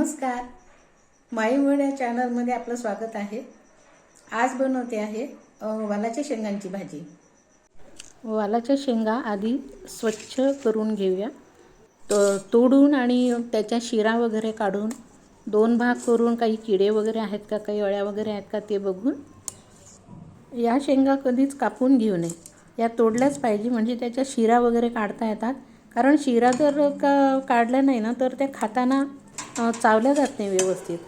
नमस्कार. माईवड या चॅनलमध्ये आपलं स्वागत आहे. आज बनवते आहे वालाच्या शेंगांची भाजी. वालाच्या शेंगा आधी स्वच्छ करून घेऊया. त तोडून आणि त्याच्या शिरा वगैरे काढून दोन भाग करून काही किडे वगैरे आहेत का काही अळ्या वगैरे आहेत का ते बघून या शेंगा कधीच कापून घेऊ नये. या तोडल्याच पाहिजे म्हणजे त्याच्या शिरा वगैरे काढता येतात. कारण शिरा जर का काढल्या नाही ना तर त्या खाताना चावल्या जात नाही व्यवस्थित.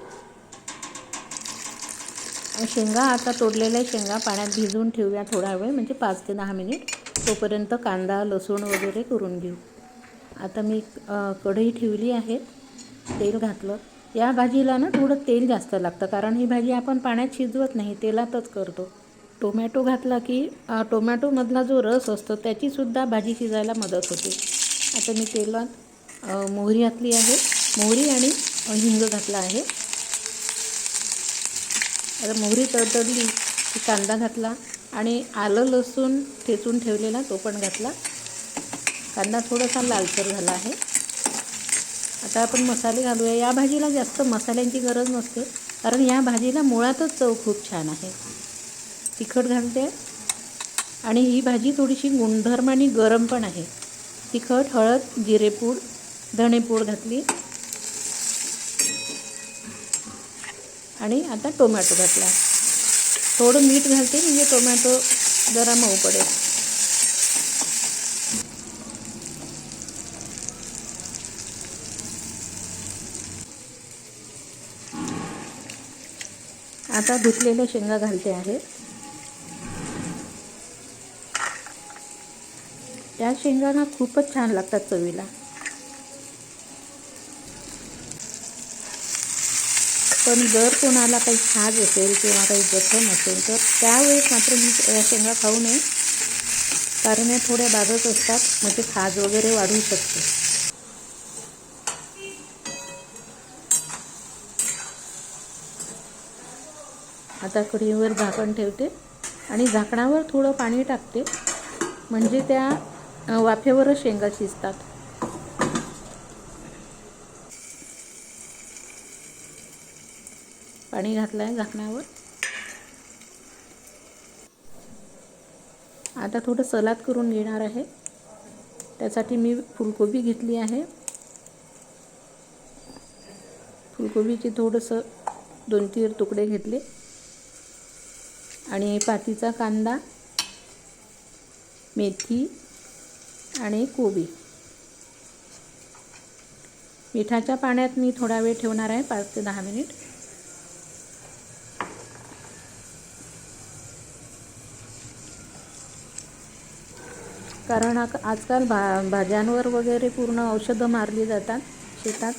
शेंगा आता तोडलेल्या शेंगा पाण्यात भिजवून ठेवूया थोडा वेळ म्हणजे पाच ते दहा मिनिट. तोपर्यंत कांदा लसूण वगैरे करून घेऊ. आता मी कढई ठेवली आहे तेल घातलं. या भाजीला ना थोडं तेल जास्त लागतं कारण ही भाजी आपण पाण्यात शिजवत नाही तेलातच करतो. टोमॅटो घातला की टोमॅटोमधला जो रस असतो त्याचीसुद्धा भाजी शिजायला मदत होते. आता मी तेलात मोहरी घातली आहे. मोहरी आणि हिंग घातला आहे. आता मोहरी तडतडली की कांदा घातला आणि आलं लसूण ठेचून ठेवलेला तो पण घातला. कांदा थोडासा लालसर झाला आहे. आता आपण मसाले घालूया. या भाजीला जास्त मसाल्यांची गरज नसते कारण या भाजीला मुळातच चव खूप छान आहे. तिखट घालते आणि ही भाजी थोडीशी गुणधर्म आणि गरम पण आहे. तिखट हळद जिरेपूड धणेपूड घातली. आणि आता टोमॅटो घातला. थोडं मीठ घालते म्हणजे टोमॅटो जरा मऊ पडेल. आता धुतलेल्या शेंगा घालते आहे. त्या शेंगा ना खूपच छान लागतात चवीला. पण जर कोणाला काही खाज असेल किंवा काही जखम असेल तर त्यावेळेस मात्र मी या शेंगा खाऊ नये. कारण या थोड्या बाधत असतात म्हणजे खाज वगैरे वाढू शकते. आता कढीवर झाकण ठेवते आणि झाकणावर थोडं पाणी टाकते. म्हणजे त्या वाफेवरच शेंगा शिजतात. पाणी घातलं आहे झाकणावर. आता थोडं सलाद करून घेणार आहे. त्यासाठी मी फुलकोबी घेतली आहे. फुलकोबीचे थोडंसं दोन तीन तुकडे घेतले. आणि पातीचा कांदा मेथी आणि कोबी. मिठाच्या पाण्यात मी थोडा वेळ ठेवणार आहे पाच ते दहा मिनिट. कारण आजकाल भा भाज्यांवर वगैरे पूर्ण औषधं मारली जातात शेतात.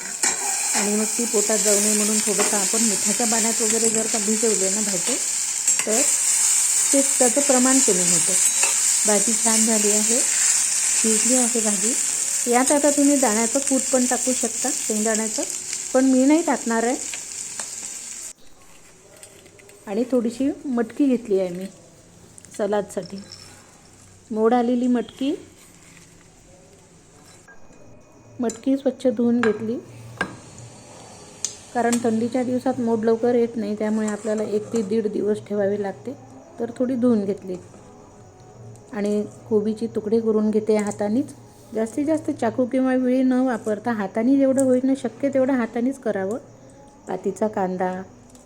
आणि मग ती पोटात जाऊ नये म्हणून थोडंसं आपण मिठाच्या पाण्यात वगैरे जर का भिजवले ना भाजी तर ते त्याचं प्रमाण कमी होतं. भाजी छान झाली आहे शिजली आहे भाजी. यात आता तुम्ही दाण्याचं कूट पण टाकू शकता शेंगदाण्याचं. पण मी नाही टाकणार आहे. आणि थोडीशी मटकी घेतली आहे मी सलादसाठी. मोड आलेली मटकी. मटकी स्वच्छ धुवून घेतली. कारण थंडीच्या दिवसात मोड लवकर येत नाही त्यामुळे आपल्याला एक ते दीड दिवस ठेवावी लागते. तर थोडी धुवून घेतली. आणि कोबीची तुकडे करून घेते हातानेच. जास्तीत जास्त चाकू किंवा विळी न वापरता हाताने जेवढं होईल ना शक्य तेवढं हातानेच करावं. पातीचा कांदा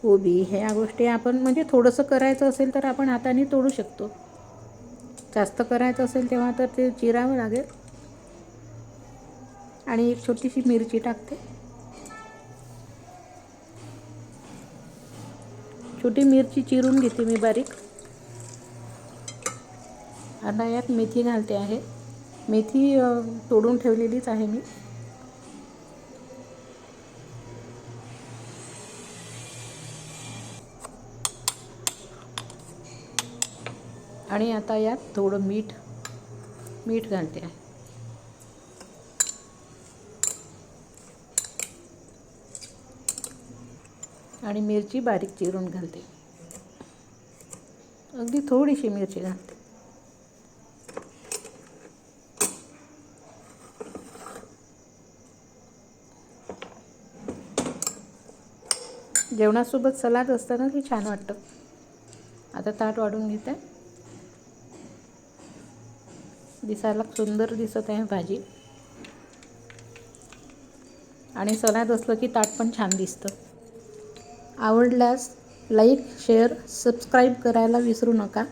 कोबी ह्या गोष्टी आपण म्हणजे थोडंसं करायचं असेल तर आपण हाताने तोडू शकतो. जास्त करायचं असेल तेव्हा तर ते चिरावं लागेल. आणि एक छोटीशी मिरची टाकते. छोटी मिरची चिरून घेते मी बारीक. आता यात मेथी घालते आहे. मेथी तोडून ठेवलेलीच आहे मी. आणि आता यात थोडं मीठ मीठ घालते. आहे आणि मिरची बारीक चिरून घालते. अगदी थोडीशी मिरची घालते. जेवणासोबत सलाद असताना की छान वाटतं. आता ताट वाढून घेते. दिसायला सुंदर दिसत आहे भाजी. आणि सलाद असलं की ताट पण छान दिसतं. आवडल्यास लाईक शेअर सबस्क्राईब करायला विसरू नका.